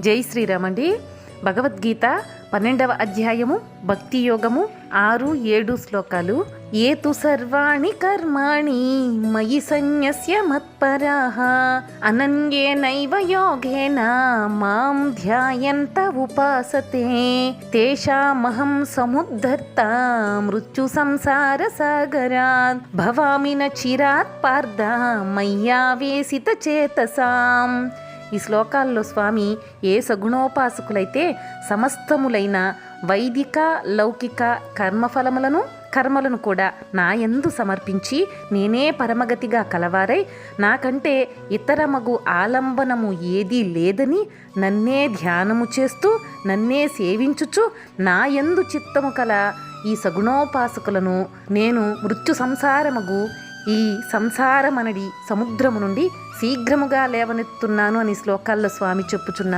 జై శ్రీరామ్ అండి. భగవద్గీత పన్నెండవ అధ్యాయము భక్తి యోగము ఆరు ఏడు శ్లోకాలు. ఏతు సర్వాణి కర్మాణి మయి సన్యస్య మత్పరాః. అనన్యేనైవ యోగేన మాం ధ్యాయంత ఉపాసతే. తేషామహం సముద్ధర్త మృత్యు సంసార సాగరాత్ భవామి న చిరాత్ పార్థ మయ్యావేసిత చేతసాం. ఈ శ్లోకాల్లో స్వామి ఏ సగుణోపాసకులైతే సమస్తములైన వైదిక లౌకిక కర్మఫలములను కర్మలను కూడా నా యందు సమర్పించి నేనే పరమగతిగా కలవారై నాకంటే ఇతర మగు ఆలంబనము ఏదీ లేదని నన్నే ధ్యానము చేస్తూ నన్నే సేవించుచు నా యందు చిత్తము కల ఈ సగుణోపాసకులను నేను మృత్యు సంసారమగు ఈ సంసారమనడి సముద్రము నుండి శీఘ్రముగా లేవనెత్తున్నాను అని శ్లోకాల్లో స్వామి చెప్పుచున్నారు.